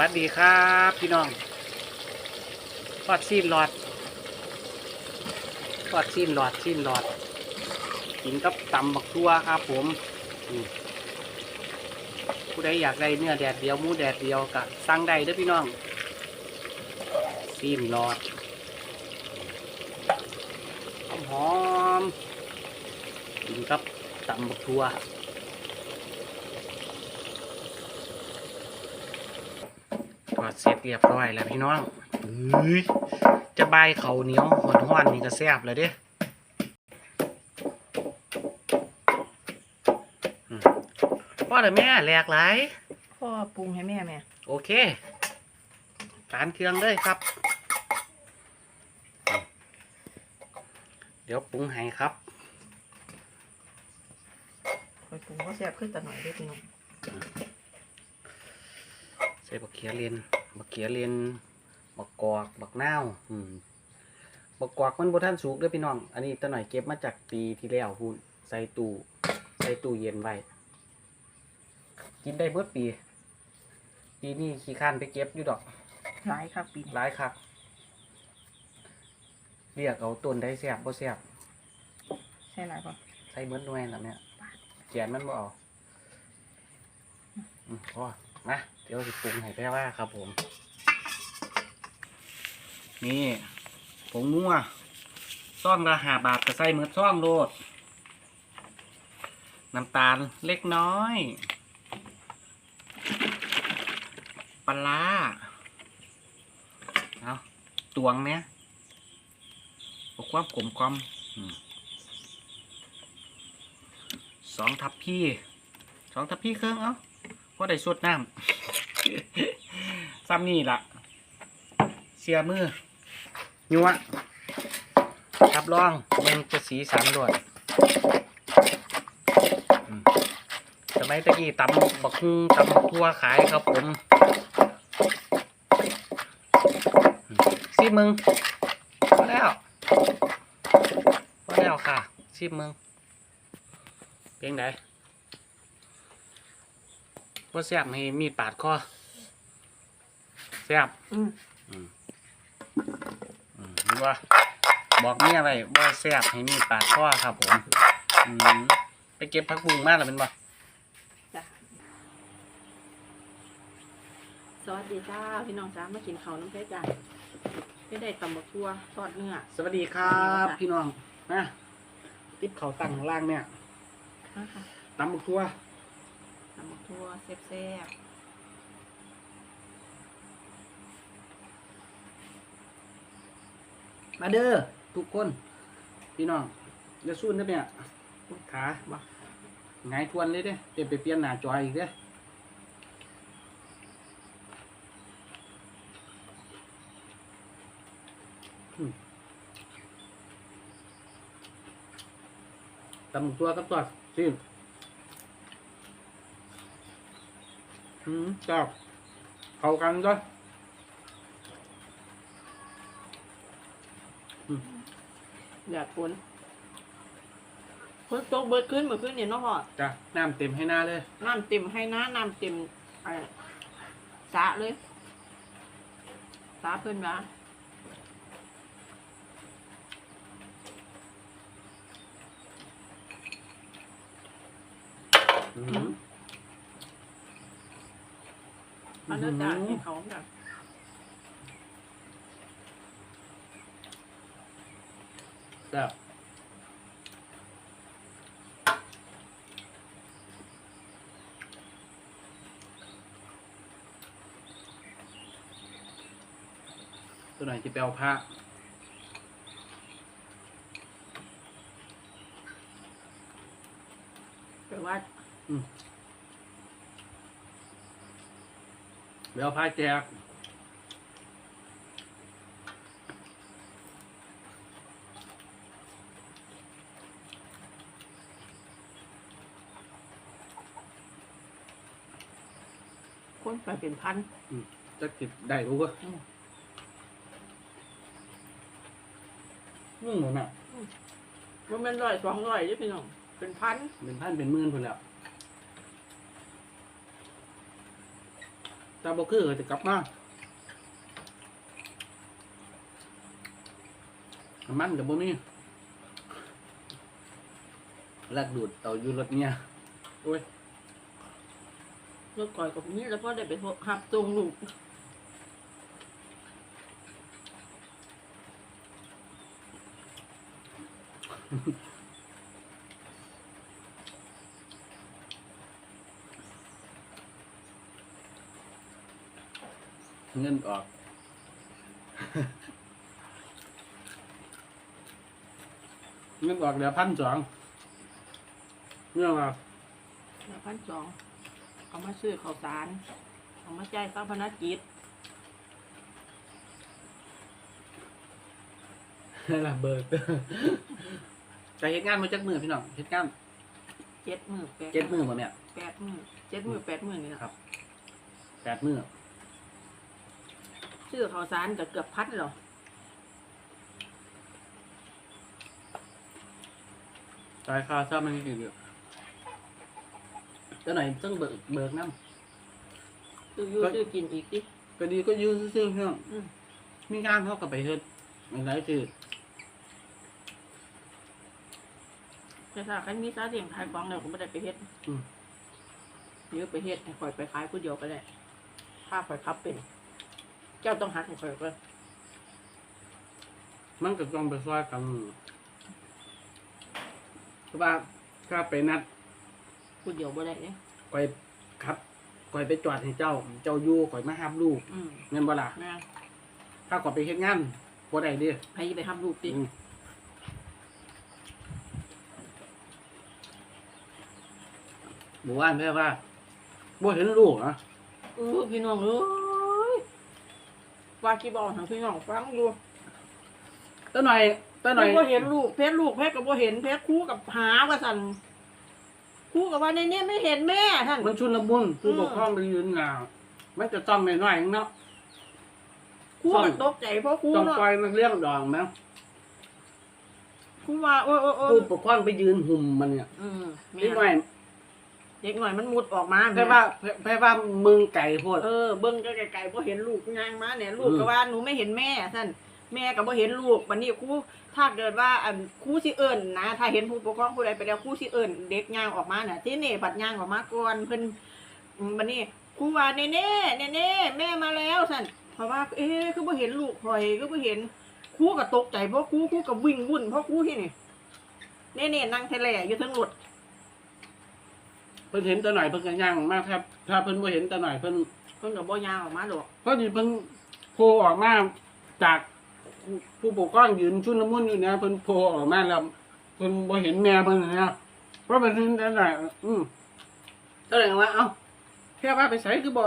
วัสดีครับพี่น้องทอดซีนหลอดทอดซีนหลอดซีนหลอด กินกับตำบักทั่วครับผมผู้ใดอยากได้เนื้อแดดเดียวมูแดดเดียวก็สั่งได้เด้อพี่น้องซีนหลอดหอมกินกับตำบักทั่ว ทอด เสร็จเรียบร้อยแล้วพี่น้องเฮ้ยจะใบายเขาวเหนียวหอนห้อนๆนี่ก็แซ่บเลยเด้อืมพ่อเด้อแม่แหลกหลายพ่อปรุงให้แม่แม่ โอเคทานเครื่องเลยครับ เดี๋ยวปรุงให้ครับคอยปรุงก็แซ่บขึ้นแต่หน่อยเด้วยพี่น้องใส่บักเขียเลน บักเขียเลนบักกอกบักนาวอืมบักกอกมันบ่ทันสุกเด้อพี่น้อง อันนี้ตะหน่อยเก็บมาจากปีที่แล้วพูนใส่ตู้ใส่ตู้เย็นไว้กินได้เบิดปี ปีนี้ขี้ข้านไปเก็บอยู่ดอกหลายครับปีนี้หลายคักเรียกเอาต้นได้แซ่บบ่แซ่บใช่หลายป่ะใส่เบิดหน่วยแล้วเนี่ยเขียนมันบ่เอาอืมพอ มาเดี๋ยวสิปรุงให้แป้ว่าครับผม นี่ผงนัวซ่องละหาบาทก็ใส่เมือซ่องโลด น้ำตาลเล็กน้อยปลาเอาตวงเนี้ยความกลมกลมอืมสองทับพี่สองทับพี่เครื่องเอา พอได้สดน้ำซ้ำนี่ล่ะ เสียมือยัวรับรองมันจะสีสันด้วยสมัยตะกี้ตำบักตำบักทั่วขายครับผมซีมึงพอแล้วพอแล้วค่ะซีมึงเพียงได ว่าแซ่บให้มีดปาดคอแซ่บอืม อืมอืมเห็นว่าบอกเมียไว้ว่าแซ่บให้มีปาดข้อครับผมอืมไปเก็บผักบุ้งมาแล้วเป็นบ่จ้ะสวัสดีจ้าพี่น้องจ้ามากินข้าวน้ำเพชรจ้ะไม่ได้ตำบักทั่วทอดเนื้อ สวัสดีครับ พี่น้องนะติบเขาวตั้งข้างล่างเนี่ยนะคะตำบักทั่วตำบักทั่วแซ่บมาเด้อทุกคน พี่น้องจะสู้นะเนี่ยขาบ่ไงายทวนเลยเด้เต็มไปเปลี่ยนหน้าจออีกเด้อืมตำบักทั่วกับทอดซิม อืมเจ้าเข้ากันก็ๆอยากฝนฝนตกเบิดขึ้นเมื่อคืนเนี่ยเนาะพ่อจ้ะน้ำเต็มให้หน้าเลย น้ำเต็มให้นะน้ำเต็มอะไรสระเลยสระเพิ่นมา อืม เอาเนื้อจานให้เขาจ้ะแซ่บตัวไหนจะไปเอาผ้าแปลว่าไป เอาผ้าแจกคนไปเป็นพันจะติดได้รู้ก็อืมนึ่งเหมือนอะว่ามันร้อยสองร้อยเด้อพี่น้องเป็นพัน เป็นพันเป็นหมื่นคนแล้ว ตาบ่คือก็จะกลับมาน้ำมันกับบ่มีลักดูดเอาอยู่รถเนี่ยโอ้ยรถก่อยกับนี้แล้วก็ได้ไปหับตรงลูก เงินออก เงินออกเหลือพันสองเงื่อมาแล้วพันสองเอามาซื้อข้าวสารเอามาจ่ายค่าพนักกิจนี่ละเบิกจะเฮ็ดงานมาจักมือพี่น้องเฮ็ดงานเจ็ดมือแปดเจ็ดมือบ่เนี่ยแปดมือเจ็ดมือแปดมือนี่นะครับแปดมือ ซื้อข้าวสารกับเกือบพัดหรอจ่ายค่าซ่ามันอีกเยอะเจ้าไหนต้องเบิกเบิกน้ซื้ออยูซื้อกินอีกดิำก็ดีก็ยื้อซื่อๆพี่น้องอืมมีงานเขาก็ไปเฮ็ดอะไรคือแต่ถ้าใครมีซาเสียงขายของเดี๋ยวผมไม่ได้ไปเฮ็ดอืมเยอะไปเฮ็ดให้คอยไปขายผู้เดียวก็ได้ถ้าคอยขับเป็น เจ้าต้องหักให้คอยก็มันก็ต้องไปซอยกันเพราะว่าถ้าไปนัดผู้เดียวบ่ได้เนี่ยก่อยครับก่อยไปจอดให้เจ้า เจ้าอยู่ก่อยมาหามลูกอืมเงินบ่ล่ะแม่ถ้าก่อยไปเฮ็ดงานบ่ได้เดิใครจะไปทำลูกดิหมู่บ้านแพ่ว่าบ่เห็นลูกนะเออพี่น้องเอ้ย ว่ากี่บอกทางพี่น้องฟังดูตาหน่อยตาหน่อยก็เห็นลูกเพชรลูกเพชรกับบ่เห็นเพชรคู่กับหาว่าสั่นคู่กับว่าในเนี้ไม่เห็นแม่ท่านมันชุนละมุนผู้อืมปกครองไปยืนหนามันจะต้องน้อยๆเนาะคู่มันตกใจเพราะคู่ต้องเนาะปล่อยมันเลี้ยงดองนะคู่ว่าโอ้ยโอ้ยโอ้ยผู้ปกครองไปยืนหุ่มมันเนี่ยอืมแม่นิดหน่อย เด็กหน่อยมันมุดออกมาแพ่ว่าแพ่ว่ามึงไก่โพดเออเบิ้งก็ไกลๆพอเห็นลูกย่างมาเนี่ยลูกอืมก็ว่าหนูไม่เห็นแม่ท่านแม่ก็บ่เห็นลูกวันนี้ครูถ้าเกิดว่าอันครูสิเอิญนะ ถ้าเห็นผู้ปกครองผู้ใดไปแล้วครูสิเอิญเด็กย่างออกมาน่ะที่นี่บัดย่างออกมาก่อนเพิ่นอืมวันนี้ครูว่าเน่เน่เน่เน่แม่มาแล้วท่านเพราะว่า เอ๊ะคือบ่เห็นลูกคอยก็บ่เห็นครูก็ตกใจเพราะครูครูก็วิ่งวุ่นเพราะครูที่นี่เน่เน่นั่งแทแลอยู่เทั้งรถ เพิ่นเห็นตาหน่อยเพิ่นก็ย่างมากครับ ถ้าเพิ่นบ่เห็นตาหน่อยเพิ่นเพิ่นก็บ่ย่างออกมาดอกเพราะนี่เพิ่นโผล่ออกมาจากผู้ปกครองยืนชุนละมุนอยู่นะเพิ่นโผล่ออกมาแล้วเพิ่นบ่เห็นแม่เพิ่นนะเพราะเพิ่นเห็นตาหน่อยอืมก็เลยว่าเอ้าแค่ว่าไปใส่คือบ่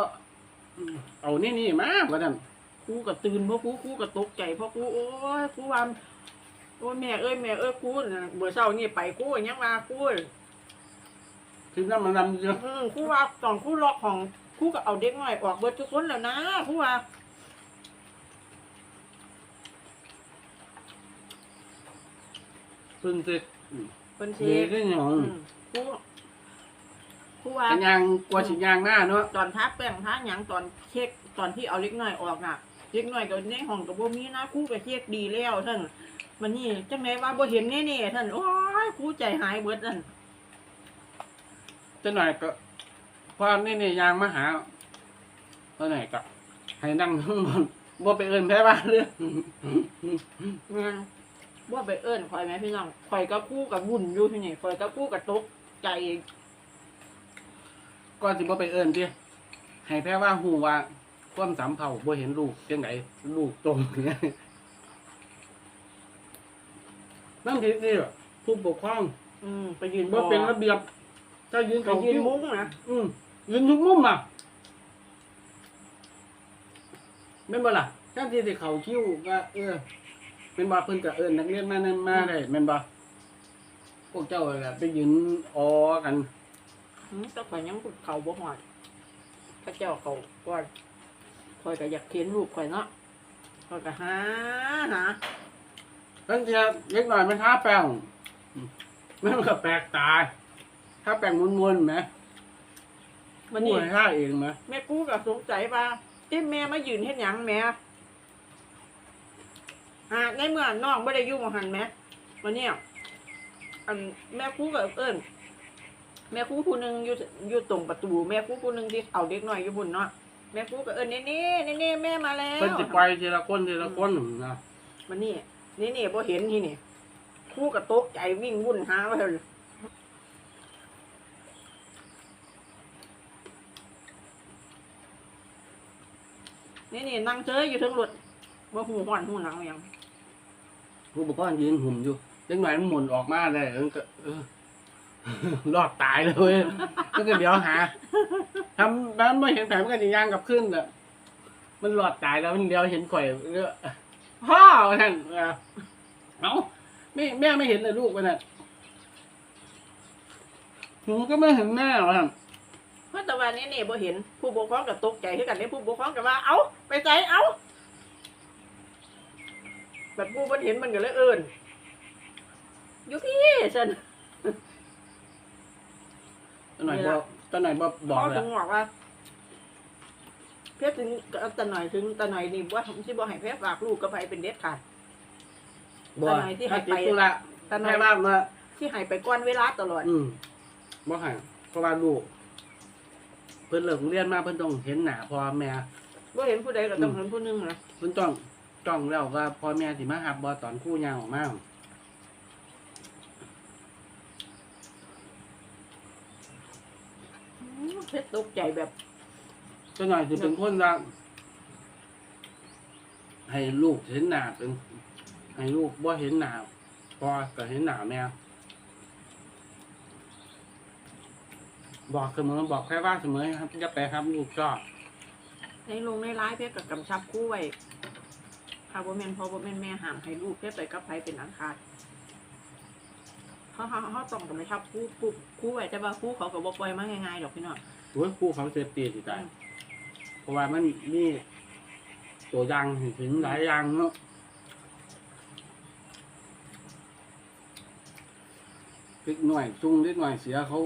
อืมเอานี่นี่มาว่าซั่นครูก็ตื่นเพราะครูครูก็ตกใจเพราะครูโอ้ยครูว่าโอ้ยแม่เอ้ยแม่เอ้ยครูน่ะเมื่อเช้านี่ไปครูยังว่า ครูถึงน้ำมันดำเยอะอืมครูว่าตอนครูล็อกของครูก็เอาเด็กน้อยออกเบิดทุกคนแล้วนะครูว่าเพิ่นสิเพิ่นเฮ็สิดได้หยังอืมครูครูว่า เป็นยางกลัวสิยางหน้าเนาะตอนทักแป้งทักหยังตอนเช็คตอนที่เอาเล็กน้อยออกน่ะเล็กน้อยก็ในห้องก็บ่มีนะครูก็เช็คดีแล้วท่านมันนี่จังไดว่าบ่เห็นแน่ๆท่านโอ้ยครูใจหายเบิดท่าน จังหน่อยก็พอนี่นี่ยางมาหาตอนไหนก็ให้นั่งข้างบนบ่ไปเอิ้นแพ้บ้านเด้อแม่นว่าไปเอิ้นข่อยไหมพี่น้องข่อยก็คู่กับวุ่นอยู่ที่นี่ข่อยก็คู่กับตกใจก่อนสิบ่ไปเอิ้นติให้แพ้ว่าฮู้ว่าความสำเภาบ่เห็นลูกจังไดลูกตรงเนี่ยนั่นทีนี่ผู้ปกครอง อืมไปยืนบ่เป็นระเบียบ ถ้ายืนไปเขายืนคิ้วมุ้งนะอืมยืนทุกมุมอะแม่นบ่ล่ะแทนที่สิเขาคิ้วก็เออแม่นบ่เพิ่นก็เอิ้นนักเรียนมานั่นมาได้แม่นบ่พวกเจ้าก็ไปยืนออกันอืมแต่ข่อยยังเขาบ่หอดพระเจ้าเขาก่อนข่อยก็อยากเขียนรูปข่อยเนาะข่อยก็หาหาตั้งแต่เล็กหน่อยมันทาแป้งมันก็แปลกตา ถ้าแป้งมวนๆแหมวันพูนี้ดให้ข้าเองไหมแม่กูก็สงสัยว่าเอ๊ะแม่มายืนเฮ็ดหยังแม่อ่าในเมื่อน้องไม่ได้อยู่กับหันแม่วันเนี้ยอันแม่กูก็เอิ้นแม่กูผู้หนึงอยู่อยู่ตรงประตูแม่กูผู้หนึงที่เอาเด็กน้อยอยู่บุญเนาะแม่กูก็เอิ้นเน่เน่เน่เน่แม่มาแล้วเพิ่นจะไปทีละคนทีละคนนะมันนี่นี่นี่พอเห็นที่นี่ครู่กับตกใจวิ่งวุ่นหาว่าเลย นี่นี่นั่งเจออยู่ทั้งรถว่าหูห่อนหูหนาวยังผู้ปกครองยืนหุ่มอยู่เล็กหน่อยมันหมุนออกมาได้เออก็เออ รอดตายเลยเว้ยก็เดี๋ยวหาทำนั้นไม่เห็นแผลมันก็จะย่างกลับขึ้นอะมันรอดตายแล้วมันเดียวเห็นข่อยเออพ่อท่านเออเอ้าแม่แม่ไม่เห็นเลยลูกมันน่ะหนูก็ไม่เห็นแม่หรอกท่าน เพราะแต่วันนี้นี่บ่เห็นผู้ปกครองกับตกใจคือกันนี่ผู้ปกครองกับว่าเอ้าไป ใจเอ้าแบบผู้มันเห็นมันก็เลยเอิญอยู่พี่ฉันตอนไหนบอกตอนไหนบอกบอกเขาเลยถึงบอกว่า เพียรถึงตาหน่อยถึงตาหน่อยนี่ว่าที่บ่ให้เพียรฝากลูกกับไปเป็นเด็ดขาด บอกตอนไหนที่ให้ถ้าติดไปธุระตาหน่อให้ยบ้านมาที่ให้ไปก้อนเวลาตลอด อืมบ่ให้เพราะว่าลูก เพิ่นเลิกโรงเรียนมาเพิ่นต้องเห็นหน้าพ่อแม่ ว่าเห็นผู้ใดก็ต้องเห็นผู้หนึงนะเพิ่นต้องจ้องแล้วว่าพ่อแม่สิมาหับบ่ตอนครู่ย่างออกมาเพชรตกใจแบบจังหน่อยสิเป็นคนว่าให้ลูกเห็นหน้าเป็นให้ลูกบ่เห็นหน้าพ่อก็เห็นหน้าแม่บอกเสมอบอกแค่ว่าเสมอครับจะไปครับลูกชอบ ในลงในร้ายเพชรกับกำชับคู่ไว้ถ้าบ่แม่นพ่อบ่แม่นแม่ห้ามให้ลูกเพชรไปกับไผเป็นอันขาดเขาเขาเขาต้องกำชับคู่คู่คู่ไว้แต่ว่าคู่เขาก็บ่ปล่อยมาง่ายๆดอกพี่น้องโอ้ยครูเขาเซฟตี้สิตายเพราะว่ามันมีตัวอยางให้ถึงหลายอย่างเนาะเล็กหน่อยจุ้งเล็กหน่อยเสียเขา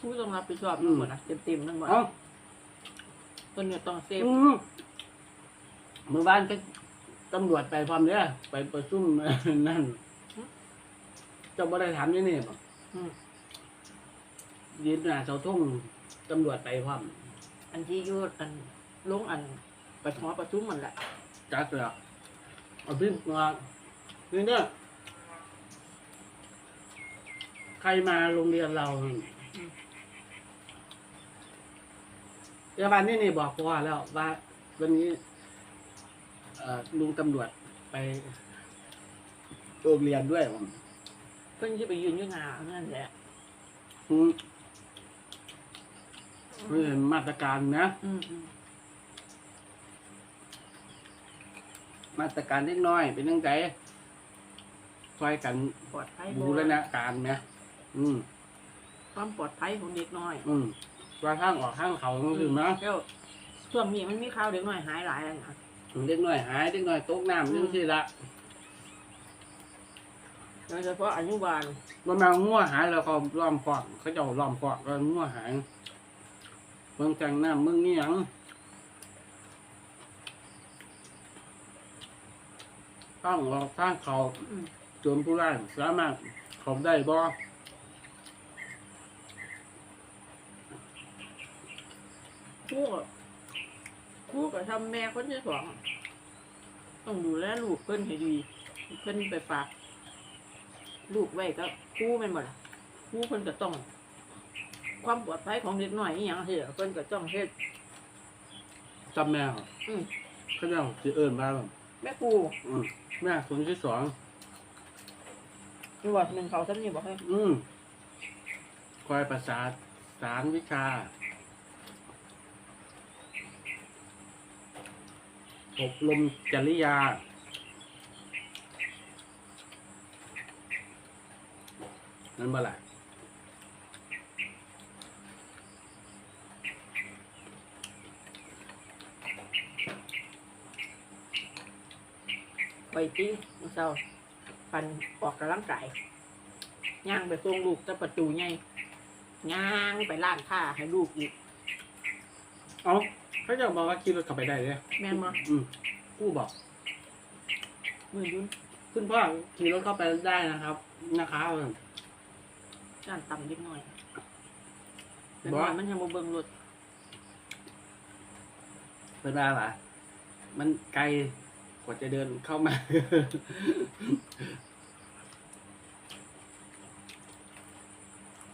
คู่ต้องรับผิดชอบอืทั้มงหมดนะเต็มๆทั้งหมด เอ้า ต้นเนี่ยต้องเซฟอืมเมื่อบ้านก็ตำรวจไปพร้อมเด้อไปประชุม นั่นเจะบ่ได้ถามนี่นี่บ่อืมยืนหน้าเสาทุ่งตำรวจไปพร้อมอันที่อยูดอันลงอันประชอประชุมมันแหละจัดเลยเอาพี่มานี่เนี่ยใครมาโรงเรียนเรา เดี๋ยววันนี้นี่บอกพ่อแล้วว่า วันนี้เอ่อลุงตำรวจไปโรงเรียนด้วยผมเพิ่นที่ไปยืนอยู่หน้านั่นแหละอืมเพื่อเห็นมาตรการนะ อืมอืมมาตรการเล็กน้อย เป็นยังไงช่วยกันปลอดภัยบูรณาการนะอืมความปลอดภัยของเด็กน้อย อืม ว่าข้างออกข้างเขาก็คือนะแล้วช่วงนี้มันมีข่าวเด็กน้อยหายหลายแล้วนะเด็กน้อยหายเด็กน้อยตกน้ำนี่สิละโดยเฉพาะอนุบาลมันมางัวหายแล้วก็ล้อมฟอกเขาเจะล้อมฟอกก็งัวหายเมืองจังน้ำเมืองนี่ยังข้างออกข้างเขาอืมโจรผู้ร้ายสามารถเขาได้บ่ ครู่ก็ครู่กับทำแม่คนที่สองต้องดูแลลูกเพิ่นให้ดี เพิ่นไปฝาก ลูกไว้ก็ครู่แม่นบ่ล่ะครู่เพิ่นก็ต้อง ความปลอดภัยของเด็กน้อยอีหยังเฮ็ดเพิ่นก็ต้องเฮ็ด จำแม่เหรออืม เขาจะสิเอิญมาแบบแม่ครูอืมแม่คนที่สองดูว่าหนึ่งเขาซ้ำนี่บอกให้อืมคอยประสานสารวิชา อบรมจริยา นั่นบ่ล่ะไปตีมื้อเช้าปันออกกำลังกายย่างไปส่งลูกจะประตูใหญ่ย่างไปร้านค้าให้ลูกอีก เอ้า เขาจะบอกว่าขี่รถเข้าไปได้เลยแม่นบ่อืมกู้บอกมือยุ่นคุณพ่อขี่รถเข้าไปได้นะครับ นะครับร้านต่ำนิดหน่อยแต่บ่ว่ามันยังบ่เบิ่งรถเป็นว่าล่ะ มันไกลกว่าจะเดินเข้ามา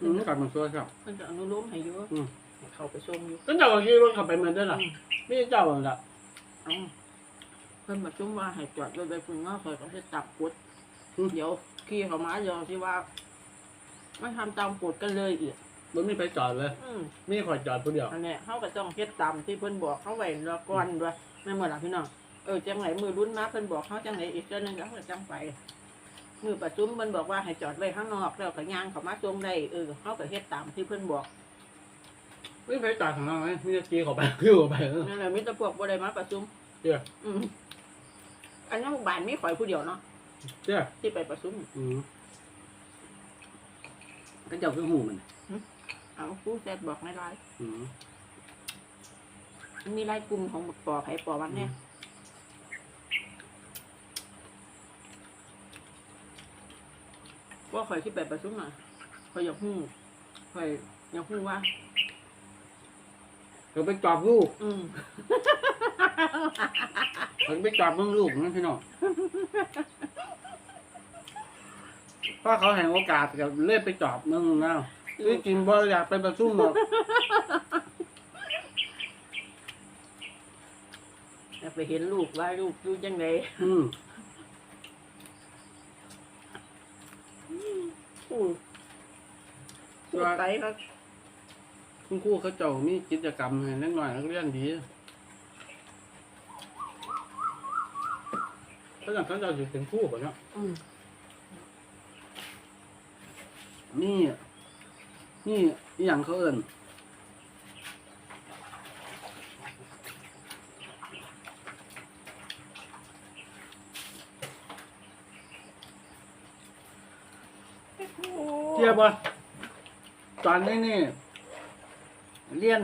อืมกลับมาช่วยครับเพิ่นก็อนุโลมให้อยู่อืมให้ เข้าไปส่งอยู่ก็เจ้าก็ขี่รถเข้าไปเหมือนเดิมล่ะอืมไม่ใช่เจ้าหรอกล่ะเอ้าเพิ่นมาจุ่มว่าให้จอดรถไปพุ่นว่าคอยก็สิตับกดเดี๋ยวขี่เข้ามาเดี๋ยวสิว่ามันทำตามกฎกันเลยอีกมันไม่ไปจอดเลยอืมไม่ขอยจอดคนเดียวอันเนี้ยเขาก็ต้องเฮ็ดตามที่เพิ่นบอกเขาไว้รอก่อนด้วยแม่นบ่ล่ะพี่น้องเออจังไหนมือรุ่นมาเพิ่นบอกเขาจังไหนอีกเจ้านึงแล้วก็จังไปมือประชุมเพิ่นบอกว่าให้จอดไว้ข้างนอกแล้วก็ย่างเข้ามาตรงได้เออเขาก็เฮ็ดตามที่เพิ่นบอก ไม่ไปจอดของเราไหมไม่จะขี่เข้าไปขี่เข้าไปเออนั่นแหละมีแต่พวกบ่ได้มาประชุมเจ้าอืมอันนี้บ้านมีข่อยผู้เดียวเนาะเจ้าที่ไปประชุม อืมก็เจ้าคือหูมันเอาผู้แซดบอกในไลน์อืมมันมีไลน์กลุ่มของปอไผปอวันเนี่ยว่าข่อยที่ไปประชุมน่ะข่อยอยากฮู้ข่อยอยากฮู้ว่า เราไปจอบลูกอืมเราไปจอบเมืองลูกนั่นพี่น้องเพราะเขาแห่งโอกาสกับเล่นไปจอบเมืองแล้วที่จริงบ่อยากไปประชุมหรอกอยากไปเห็นลูกว่าลูกอยู่จังไดอืมอู้พูดไปครับ คุณครูเขาเจ้ามีกิจกรรมให้เล็กน้อยนักเรียนดีเขาอยากเขาเจ้าอยู่เป็นครู่ป่ะเนาะอืมนี่นี่อหย่างเขาเอิ้นเทียบว่าตอนนี้นี่ เรียน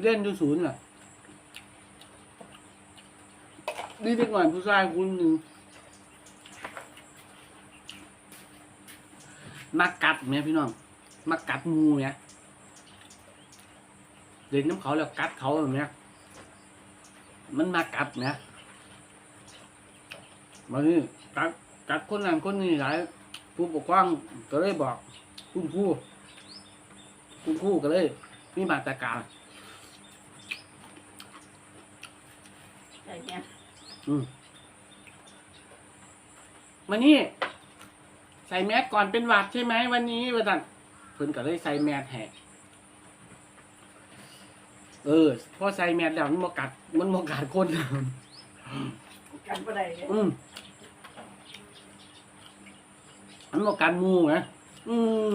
เรียนอยู่ศูนย์อะนี่เด็กหน่อยผู้ชายคนหนึ่งมากัดแม่พี่น้องมากัดงูเนี่ยเล่นน้ำเขาแล้วกัดเขาแบบเนี้ยมันมากัดเนี่ยมานี่กัดกัดคนนั้นคนนี้หลายผู้ปกครองก็เลยบอกคุณครู คุณครูก็เลยมีมาตรการใช่เนี่ยอืมมานี่ใส่แมสก่อนเป็นหวัดใช่ไหมวันนี้วันนั้นเพิ่นก็เลยใส่แมสแหกเออพอใส่แมสแล้วมันบกัด มันบกัดคน กันบ่ได้อืมมันบกัดหมูไงอืม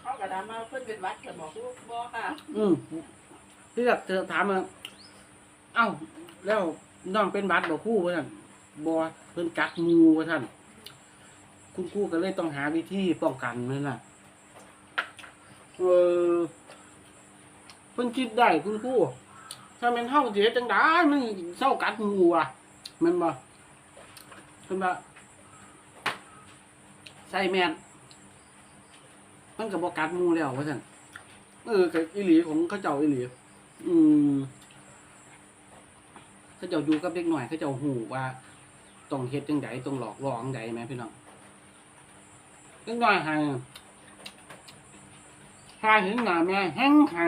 เขาก็ถามาเพิ่นเป็นหวัดก็บอกลูกบ่ค่ะอืมที่แบบเธอถามมาเอ้า แล้วน้องเป็นบัตรบอกคู่ว่าท่านบอเพิ่นกักงูว่าท่านคุณครู่ก็เลยต้องหาวิธีป้องกันนั่นน่ะเออเพิ่นคิดได้คุณครู่ถ้าเป็นเฮาเสียจังได้มันเศร้ากัดงูอะแมันบ่เพิ่นว่าใส่แมน มันก็บ่กัดงูแล้วว่าท่นเออกับอีหลีของเขาเจ้าอีหลีอืมเขาเจ้าอยู่กับเด็กหน่อยเขาเจ้าหูว่าต้องเฮ็ดจังไดต้องหลอกล่อจังไดแหมพี่น้องเด็กน้อยให้ถ้าเห็นหน้าแม่แห้งให้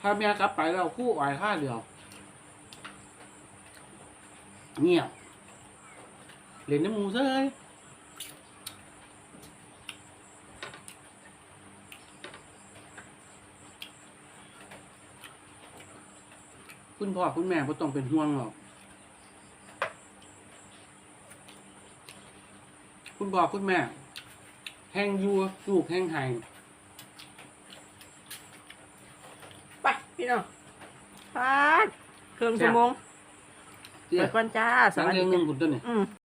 ถ้าแม่กลับไปแล้วคู่อ่อยข้าเดียวเงียบเล่นน้ำมูเซย คุณพ่อคุณแม่ก็ต้องเป็นห่วงหรอก คุณพ่อคุณแม่ แห้งอยูลูกแห้งไห้ไปพี่น้องพาดเครื่องชั่วโมงเดี๋ไปยวก่อนจ้าสสังวัสเรื่ดีองหนึจ้างคุณตัวนี้อืม